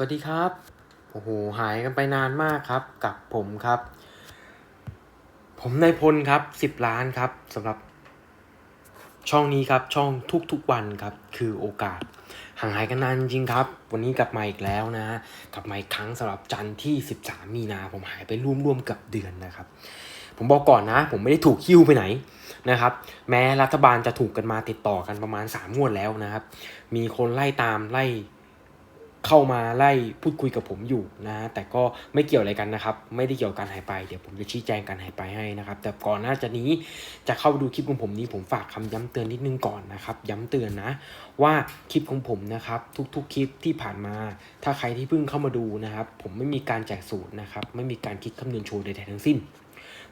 สวัสดีครับ โอ้โห หายกันไปนานมากครับ กับผมครับ ผมนายพลครับสิบล้านครับสำหรับ ช่องนี้ครับ ช่องทุกๆวันครับ คือโอกาส ห่างหายกันนานจริงครับ วันนี้กลับมาอีกแล้วนะฮะกลับมาอีกครั้งสำหรับจันทร์ที่ 13 มีนา ผมหายไปร่วมๆกับเดือนนะครับ ผมบอกก่อนนะ ผมไม่ได้ถูกคิ้วไปไหนนะครับ แม้รัฐบาลจะถูกกันมาติดต่อกันประมาณ3งวดแล้วนะครับ มีคนไล่ตามไล่ เข้ามาไล่พูดคุยกับผมอยู่นะ แต่ก็ไม่เกี่ยวอะไรกันนะครับ ไม่ได้เกี่ยวกับการหายไป เดี๋ยวผมจะชี้แจงการหายไปให้นะครับ แต่ก่อนหน้าจะนี้จะเข้าดูคลิปของผมนี้ผมฝากคำย้ำเตือนนิดนึงก่อนนะครับ ย้ำเตือนนะ ว่าคลิปของผมนะครับ ทุกๆคลิปที่ผ่านมา ถ้าใครที่เพิ่งเข้ามาดูนะครับ ผมไม่มีการแจกสูตรนะครับ ไม่มีการคิดคำนวณโชว์ใดๆทั้งสิ้น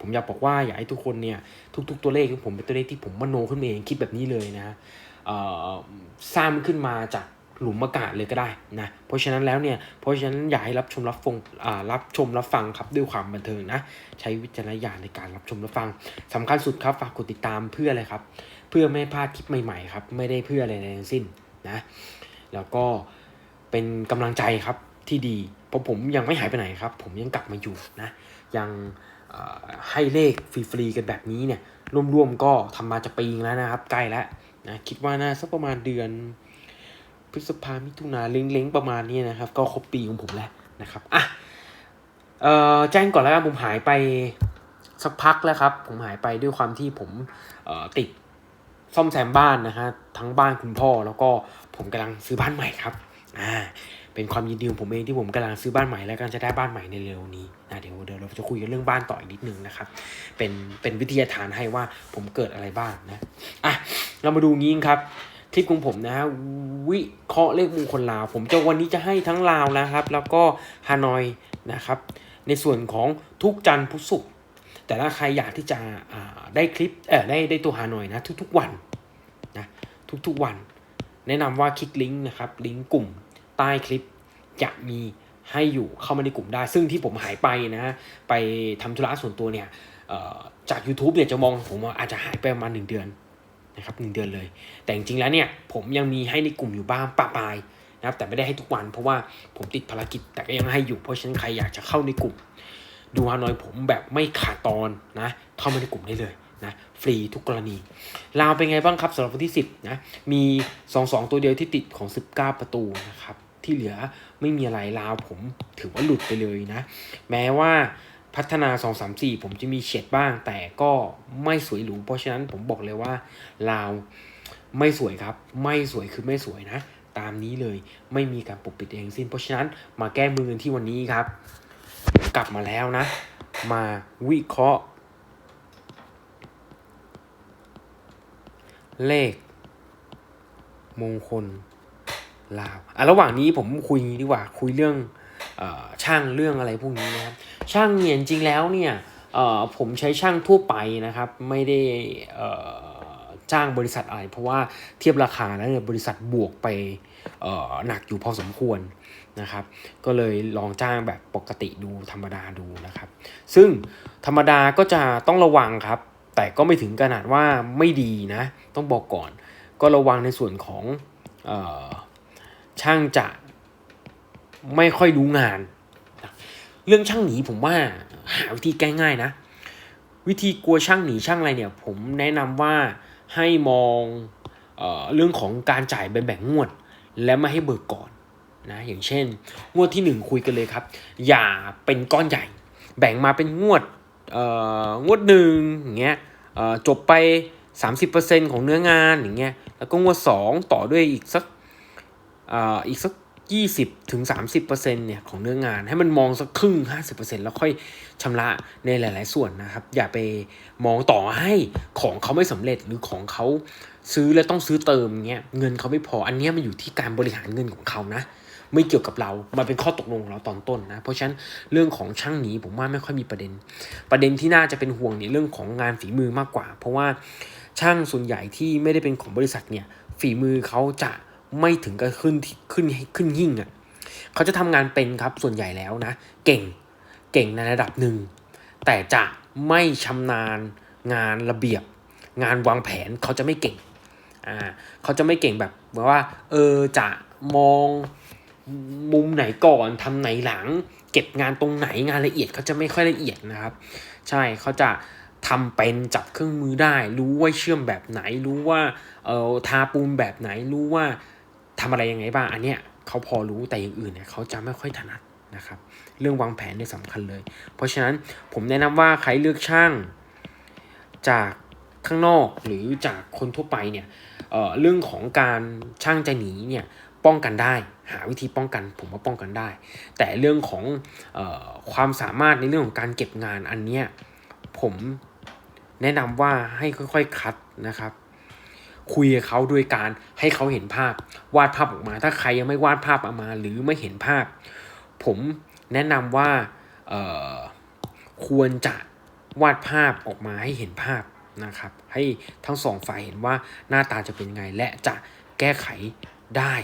ผมอยากบอกว่าอยากให้ทุกคนเนี่ยทุก ๆ ตัวเลขของผมเป็นตัวเลขที่ผมมโนขึ้นเองคิดแบบนี้เลยนะสร้างขึ้นมาจาก หลุมอากาศเลยก็ได้นะ เพราะฉะนั้นแล้วเนี่ย เพราะฉะนั้นอยากให้รับชมรับฟังอ่ารับชมรับฟังครับด้วยความบันเทิงนะ ใช้วิจารณญาณในการรับชมรับฟังสำคัญสุดครับฝากกดติดตามเพื่ออะไรครับ เพื่อไม่ให้พลาดคลิปใหม่ๆครับ ไม่ได้เพื่ออะไรทั้งสิ้นนะ แล้วก็เป็นกำลังใจครับที่ดี เพราะผมยังไม่หายไปไหนครับ ผมยังกลับมาอยู่นะ ยังให้เลขฟรีๆกันแบบนี้เนี่ยรวมๆก็ทำมาจะปีงแล้วนะครับ ใกล้แล้วนะ คิดว่าน่าสักประมาณเดือน พฤษภามิถุนาเล้งๆประมาณนี้นะครับ ก็ครบปีของผมแล้วนะครับอะเอ่อแจ้งก่อนแล้วกันผมหายไปสักพักแล้วครับ ผมหายไปด้วยความที่ผมเอ่อติดซ่อมแซมบ้านนะฮะทั้งบ้านคุณพ่อแล้วก็ผมกำลังซื้อบ้านใหม่ครับอ่าเป็นความยินดีของผมเองที่ผมกำลังซื้อบ้านใหม่แล้วก็จะได้บ้านใหม่ในเร็วนี้นะเดี๋ยวเดี๋ยวเราจะคุยกันเรื่องบ้านต่ออีกนิดนึงนะครับ เป็นเป็นวิทยาทานให้ว่าผมเกิดอะไรบ้างนะอะเรามาดูงี้ครับ คลิปของผมนะฮะวิเคราะห์เลขมงคลลาว ผมจะวันนี้จะให้ทั้งลาวนะครับ แล้วก็ฮานอยนะครับ ในส่วนของทุกจันทร์พุธศุกร์แต่ถ้าใครอยากที่จะอ่าได้คลิปเออได้ได้ตัวฮานอยนะ ทุกๆวันนะทุกๆวัน แนะนำว่าคลิกลิงก์นะครับลิงก์กลุ่มใต้คลิปจะมีให้อยู่เข้ามาในกลุ่มได้ ซึ่งที่ผมหายไปนะไปทำธุระส่วนตัวเนี่ยเอ่อจาก YouTube เนี่ยจะมองผมว่าอาจจะหายไปประมาณหนึ่งเดือน นะครับหนึ่งเดือนเลย แต่จริงๆแล้วเนี่ยผมยังมีให้ในกลุ่มอยู่บ้างปะปายนะครับแต่ไม่ได้ให้ทุกวันเพราะว่าผมติดภารกิจแต่ก็ยังให้อยู่เพราะฉะนั้นใครอยากจะเข้าในกลุ่ม ดูฮานอยผมแบบไม่ขาดตอนนะเข้ามาในกลุ่มได้เลยนะฟรีทุกกรณีลาวเป็นไงบ้างครับสำหรับวันที่ 10นะมี 2 2 ตัวเดียวที่ติดของ 19 ประตูนะครับที่เหลือไม่มีอะไรลาวผมถือว่าหลุดไปเลยนะ แม้ว่า พัฒนา 2 3 4 ผมจะมีเฉียดบ้าง แต่ก็ไม่สวยหรู เพราะฉะนั้นผมบอกเลยว่าลาวไม่สวยครับ ไม่สวยคือไม่สวยนะ ตามนี้เลยไม่มีการปกปิดเองสิ้น เพราะฉะนั้นมาแก้มือกันที่วันนี้ครับ กลับมาแล้วนะ มาวิเคราะห์ เลข มงคลลาวอะระหว่างนี้ผมคุยดีกว่าคุยเรื่องอช่างเรื่องอะไรพวกนี้นะครับ ช่างเนี่ยจริงแล้วเนี่ยเอ่อผมใช้ช่างทั่วไปนะครับ ไม่ได้เอ่อจ้างบริษัทอะไร เพราะว่าเทียบราคาแล้วเนี่ยบริษัทบวกไปเอ่อหนักอยู่พอสมควรนะครับ ก็เลยลองจ้างแบบปกติดูธรรมดาดูนะครับ ซึ่งธรรมดาก็จะต้องระวังครับ แต่ก็ไม่ถึงขนาดว่าไม่ดีนะ ต้องบอกก่อน ก็ระวังในส่วนของเออช่างจะไม่ค่อยรู้งาน เรื่องช่างหนีผมว่าหาวิธีแก้ง่ายนะ วิธีกลัวช่างหนีช่างอะไรเนี่ย ผมแนะนำว่าให้มองเออเรื่องของการจ่ายแบ่งงวด และไม่ให้เบิกก่อนนะอย่างเช่น งวดที่หนึ่งคุยกันเลยครับ อย่าเป็นก้อนใหญ่ แบ่งมาเป็นงวดเอ่องวดหนึ่งอย่างเงี้ยเอ่อจบไป 30%ของเนื้องานอย่างเงี้ยแล้วก็งวด 2 ต่อด้วยอีกสักเอ่ออีกสัก 20ถึง30%เนี่ยของเนื้องาน ให้มันมองสักครึ่ง 50%แล้วค่อยชำระในหลาย ๆ ส่วนนะครับ อย่าไปมองต่อให้ของเขาไม่สำเร็จหรือของเขาซื้อแล้วต้องซื้อเติมเงี้ยเงินเขาไม่พออันนี้มันอยู่ที่การบริหารเงินของเขานะ ไม่เกี่ยวกับเรา มันเป็นข้อตกลงของเราตอนต้นนะ เพราะฉะนั้นเรื่องของช่างหนีผมว่าไม่ค่อยมีประเด็น ประเด็นที่น่าจะเป็นห่วงเนี่ยเรื่องของงานฝีมือมากกว่า เพราะว่าช่างส่วนใหญ่ที่ไม่ได้เป็นของบริษัทเนี่ยฝีมือเขาจะ ไม่ถึงกับขึ้นขึ้นขึ้นยิ่งอะ่ะเขาจะทำงานเป็นครับส่วนใหญ่แล้วนะ เก่งเก่งในระดับหนึ่ง แต่จะไม่ชำนาญงานระเบียบ งานวางแผนเขาจะไม่เก่งอ่าเขาจะไม่เก่งแบบว่าเออจะมองมุมไหนก่อนทำไหนหลัง เก็บงานตรงไหนงานละเอียดเขาจะไม่ค่อยละเอียดนะครับ ใช่เขาจะทำเป็นจับเครื่องมือได้ รู้ว่าเชื่อมแบบไหน รู้ว่าเออทาปูนแบบไหนรู้ว่า ทำอะไรยังไงบ้างอันเนี้ยเขาพอรู้แต่อย่างอื่นเนี่ยเขาจะไม่ค่อยถนัดนะครับ เรื่องวางแผนเนี่ยสำคัญเลย เพราะฉะนั้นผมแนะนำว่าใครเลือกช่าง จากข้างนอกหรือจากคนทั่วไปเนี่ยเอ่อเรื่องของการช่างจะหนีเนี่ยป้องกันได้ หาวิธีป้องกันผมว่าป้องกันได้ แต่เรื่องของเออความสามารถในเรื่องของการเก็บงานอันเนี้ยผมแนะนำว่าให้ค่อยๆคัดนะครับ คุยกับเขาโดยการให้เขาเห็นภาพ วาดภาพออกมา ถ้าใครยังไม่วาดภาพออกมา หรือไม่เห็นภาพ ผมแนะนำว่าควรจะวาดภาพออกมาให้เห็นภาพนะครับ ให้ทั้งสองฝ่ายเห็นว่าหน้าตาจะเป็นยังไง และจะแก้ไขได้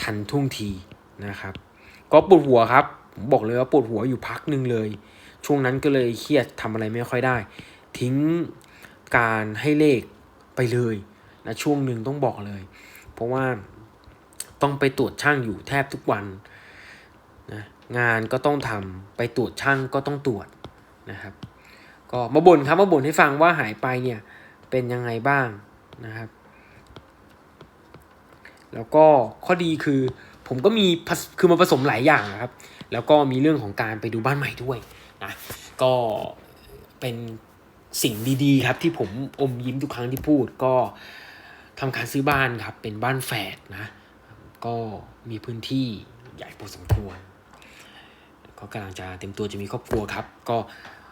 ทันท่วงทีนะครับ ก็ปวดหัวครับผมบอกเลยว่าปวดหัวอยู่พักหนึ่งเลย ช่วงนั้นก็เลยเครียดทำอะไรไม่ค่อยได้ ทิ้งการให้เลขไปเลย นะช่วงหนึ่งต้องบอกเลย เพราะว่าต้องไปตรวจช่างอยู่แทบทุกวันนะงานก็ต้องทำไปตรวจช่างก็ต้องตรวจนะครับ ก็มาบ่นครับมาบ่นให้ฟังว่าหายไปเนี่ยเป็นยังไงบ้างนะครับ แล้วก็ข้อดีคือผมก็มีคือมาผสมหลายอย่างนะครับ แล้วก็มีเรื่องของการไปดูบ้านใหม่ด้วยนะก็เป็นสิ่งดีๆครับที่ผมอมยิ้มทุกครั้งที่พูดก็ ทำการซื้อบ้านครับ เป็นบ้านแฝดนะ ก็มีพื้นที่ใหญ่พอสมควร ก็กำลังจะเต็มตัวจะมีครอบครัวครับ ก็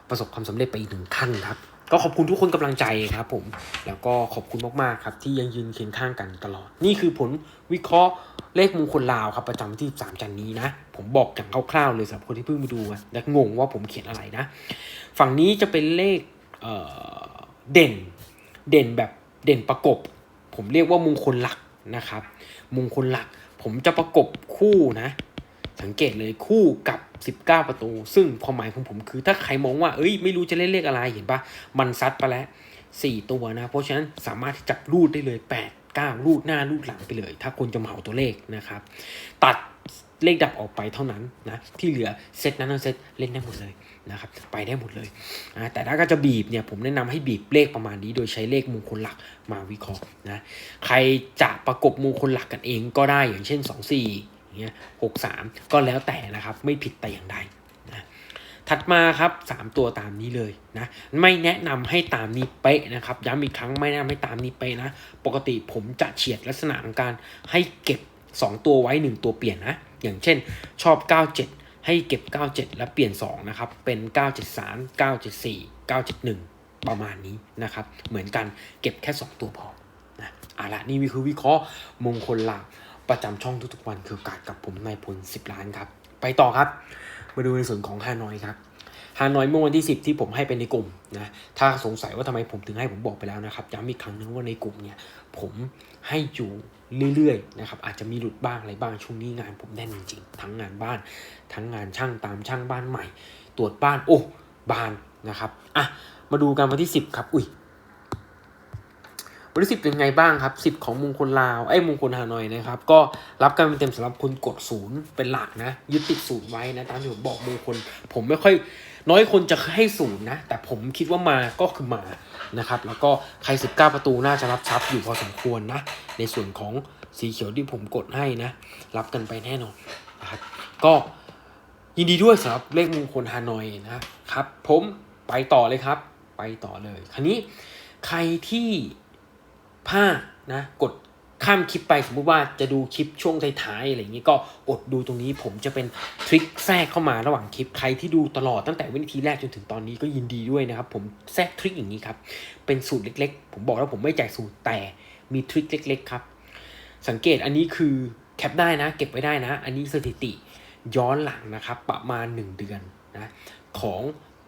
ประสบความสำเร็จไปอีกหนึ่งขั้นครับ ก็ขอบคุณทุกคนกำลังใจครับผม แล้วก็ขอบคุณมากๆครับ ที่ยังยืนเคียงข้างกันตลอด นี่คือผลวิเคราะห์เลขมงคลลาวครับประจำที่3จันนี้นะ ผมบอกอย่างคร่าวๆเลยสำหรับคนที่เพิ่งมาดูและงงว่าผมเขียนอะไรนะ ฝั่งนี้จะเป็นเลขเอ่อเด่นเด่นแบบเด่นประกบ ผมเรียกว่ามงคลหลักนะครับ มงคลหลัก ผมจะประกบคู่นะ สังเกตเลยคู่กับ 19 ประตู ซึ่งความหมายของผมคือถ้าใครมองว่า เอ้ย ไม่รู้จะเล่นเลขอะไร เห็นปะมันซัดไปแล้ว 4 ตัวนะ เพราะฉะนั้นสามารถจับรูดได้เลย 8 9 รูดหน้ารูดหลังไปเลย ถ้าคนจะเหมาตัวเลขนะครับ ตัด เลขดับออกไปเท่านั้นนะที่เหลือเซตนั้นทั้งเซตเล่นได้หมดเลยนะครับไปได้หมดเลยนะแต่ถ้าก็จะบีบเนี่ยผมแนะนำให้บีบเลขประมาณนี้ โดยใช้เลขมงคลหลักมาวิเคราะห์นะใครจะประกบมงคลหลักกันเองก็ได้อย่างเช่น 2 4อย่างเงี้ย6 3ก็แล้วแต่นะครับไม่ผิดแต่อย่างใดนะถัดมาครับ 3 ตัวตามนี้เลยนะไม่แนะนำให้ตามนี้เป๊ะนะครับย้ำอีกครั้งไม่แนะนำให้ตามนี้เป๊ะนะปกติผมจะเฉียดลักษณะของการให้เก็บ 2 ตัวไว้ 1 ตัวเปลี่ยนนะ อย่างเช่นชอบ 97 ให้เก็บ 97 แล้วเปลี่ยน 2 นะครับ เป็น 973 974 971 ประมาณนี้นะครับ เหมือนกันเก็บแค่ 2 ตัวพอนะเอาละนี่คือวิเคราะห์มงคลหลาภประจำช่องทุกๆวันคือกาสกับผมนายพล10 ล้านครับ ไปต่อครับ มาดูในส่วนของฮานอยครับ ฮานอยเมื่อวันที่ 10 ที่ผมให้เป็นในกลุ่มนะถ้าสงสัยว่าทำไมผมถึงให้ผมบอกไปแล้วนะครับย้ำอีกครั้งนึงว่าในกลุ่มเนี่ยผมให้อยู่เรื่อยๆนะครับอาจจะมีหลุดบ้างอะไรบ้างช่วงนี้งานผมแน่นจริงๆทั้งงานบ้าน ทั้งงานช่างตามช่างบ้านใหม่ ตรวจบ้านโอ้บ้านนะครับอะมาดูกันวันที่ 10 ครับอุ้ยวันที่สิบเป็นไงบ้างครับสิบของมงคลลาวไอ้มงคลฮานอยนะครับ ก็รับการเป็นเต็มสำหรับคนกดศูนย์เป็นหลักนะ ยึดติดศูนย์ไว้นะตามที่ผมบอกมงคลผมไม่ค่อย น้อยคนจะให้ศูนย์นะ แต่ผมคิดว่ามาก็คือมานะครับ แล้วก็ใคร 19 ประตูน่าจะรับทรัพย์อยู่พอสมควรนะ ในส่วนของสีเขียวที่ผมกดให้นะ รับกันไปแน่นอนนะครับ ก็ยินดีด้วยสำหรับเลขมงคลฮานอยนะครับ ผมไปต่อเลยครับ ไปต่อเลย คราวนี้ใครที่พลาดนะ กด ข้ามคลิปไปสมมุติว่าจะดูคลิปช่วงท้ายๆอะไรอย่างนี้ก็อดดูตรงนี้ผมจะเป็นทริคแทรกเข้ามาระหว่างคลิปใครที่ดูตลอดตั้งแต่วินาทีแรกจนถึงตอนนี้ก็ยินดีด้วยนะครับ ผมแทรกทริคอย่างนี้ครับ เป็นสูตรเล็กๆ ผมบอกแล้วผมไม่แจกสูตรแต่มีทริคเล็ก ๆ ครับ สังเกตอันนี้คือแคปได้นะ เก็บไว้ได้นะ อันนี้สถิติย้อนหลังนะครับ ประมาณ 1 เดือนนะของ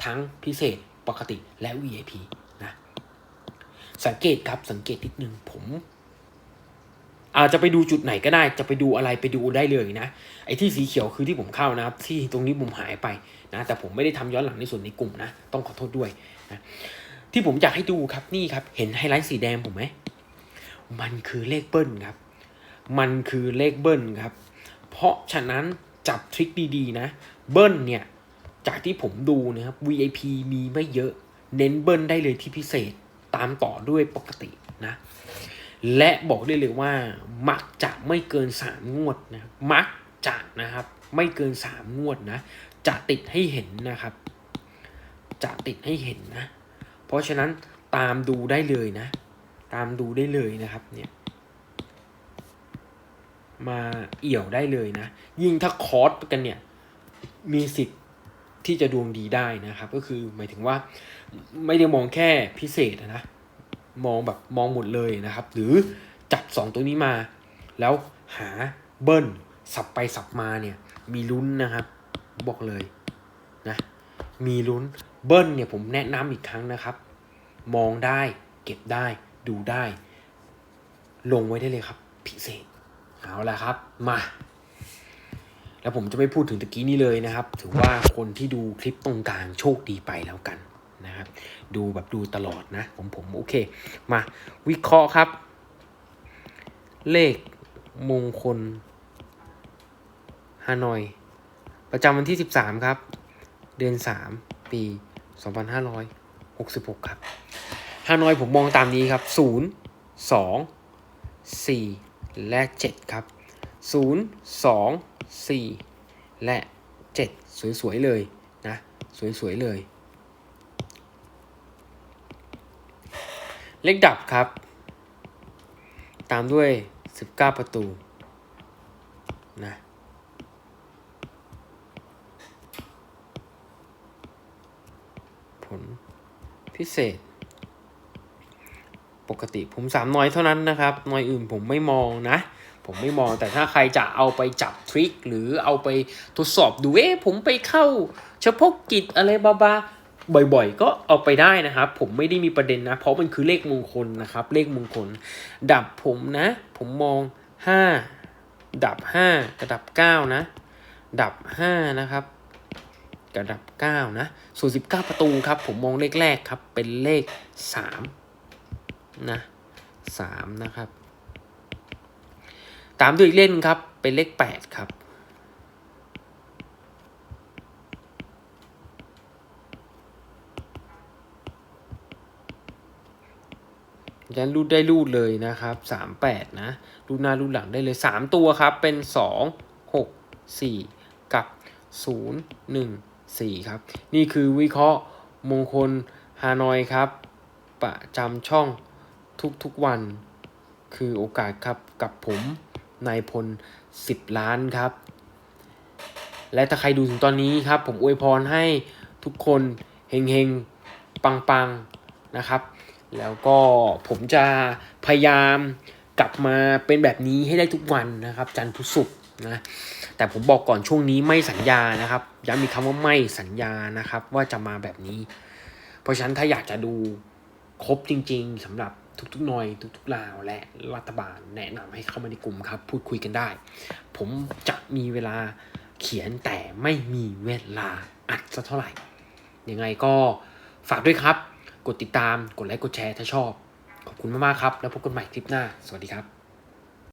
ทั้งพิเศษปกติและ VIP นะสังเกตครับสังเกตนิดนึงผม อาจจะไปดูจุดไหนก็ได้ จะไปดูอะไรไปดูได้เลยนะ ไอ้ที่สีเขียวคือที่ผมเข้านะครับ ที่ตรงนี้ผมหายไปนะ แต่ผมไม่ได้ทำย้อนหลังในส่วนในกลุ่มนะ ต้องขอโทษด้วยนะที่ผมอยากให้ดูครับนี่ครับ เห็นไฮไลท์สีแดงผมไหม มันคือเลขเบิ้ลครับ มันคือเลขเบิ้ลครับ เพราะฉะนั้นจับทริคดีๆนะ เบิ้ลเนี่ย จากที่ผมดูนะครับ VIP มีไม่เยอะ เน้นเบิ้ลได้เลยที่พิเศษ ตามต่อด้วยปกตินะ และบอกได้เลยว่า มักจะไม่เกิน 3 งวดนะมักจะนะครับ ไม่เกิน 3 งวดนะ จะติดให้เห็นนะครับ จะติดให้เห็นนะ เพราะฉะนั้นตามดูได้เลยนะ ตามดูได้เลยนะครับเนี่ยมาเอี่ยวได้เลยนะ ยิ่งถ้าคอร์สกันเนี่ย มีสิทธิ์ที่จะดวงดีได้นะครับ ก็คือหมายถึงว่าไม่ได้มองแค่พิเศษนะ มองแบบมองหมดเลยนะครับ หรือจับสองตัวนี้มา แล้วหาเบิ้ลสับไปสับมาเนี่ย มีลุ้นนะครับ บอกเลยนะมีลุ้นเบิ้ลเนี่ยผมแนะนำอีกครั้งนะครับ มองได้เก็บได้ดูได้ ลงไว้ได้เลยครับพิเศษเอาละครับมาแล้วผมจะไม่พูดถึงตะกี้นี้เลยนะครับ ถือว่าคนที่ดูคลิปตรงกลางโชคดีไปแล้วกัน นะครับ ดูแบบดูตลอดนะผมผมโอเค มาวิเคราะห์ครับ เลขมงคลฮานอย ประจำวันที่ 13 ครับ เดือน 3 ปี 2566 ครับฮานอยผมมองตามนี้ครับ 0 2 4 และ 7 ครับ 0 2 4 และ 7 สวย ๆ เลยนะ สวย ๆ เลย เลขดับครับ ตามด้วย 19 ประตูนะผลพิเศษ ปกติผมสามน้อยเท่านั้นนะครับน้อยอื่นผมไม่มองนะ ผมไม่มองแต่ถ้าใครจะเอาไปจับทริคหรือเอาไปทดสอบดูเอ๊ะผมไปเข้าเฉพาะกิจอะไรบ้าๆ บ่อยๆ ก็เอาไปได้นะครับ ผมไม่ได้มีประเด็นนะ เพราะมันคือเลขมงคลนะครับ เลขมงคล ดับผมนะ ผมมอง 5 ดับ 5กระดับ 9 นะ ดับ 5 นะครับกระดับ 9 นะ ส่วน 19 ประตูครับ ผมมองเลขแรกครับ เป็นเลข 3 นะ3นะครับ ตามด้วยอีกเลขนึงครับ เป็นเลข 8 ครับ ยันรูดได้รูดเลยนะครับ38นะรูดหน้ารูดหลังได้เลย3ตัวครับเป็น2 6 4กับ0 1 4ครับ นี่คือวิเคราะห์มงคลฮานอยครับ ประจำช่องทุกๆวัน คือโอกาสครับกับผมนายพล10ล้านครับ และถ้าใครดูถึงตอนนี้ครับ ผมอวยพรให้ทุกคนเฮงๆ ปังๆ นะครับ แล้วก็ผมจะพยายามกลับมาเป็นแบบนี้ให้ได้ทุกวันนะครับ จันทร์พุธศุกร์นะแต่ผมบอกก่อนช่วงนี้ไม่สัญญานะครับย้ำอีกคำว่าไม่สัญญานะครับ ว่าจะมาแบบนี้ เพราะฉะนั้นถ้าอยากจะดูครบจริง ๆสำหรับทุกๆหน่อยทุกๆลาวและรัฐบาลแนะนำให้เข้ามาในกลุ่มครับ พูดคุยกันได้ ผมจะมีเวลาเขียนแต่ไม่มีเวลาอัดสักเท่าไหร่ยังไงก็ฝากด้วยครับ กดติดตาม กดไลค์ กดแชร์ถ้าชอบ ขอบคุณมากๆครับ แล้วพบกันใหม่คลิปหน้า สวัสดีครับ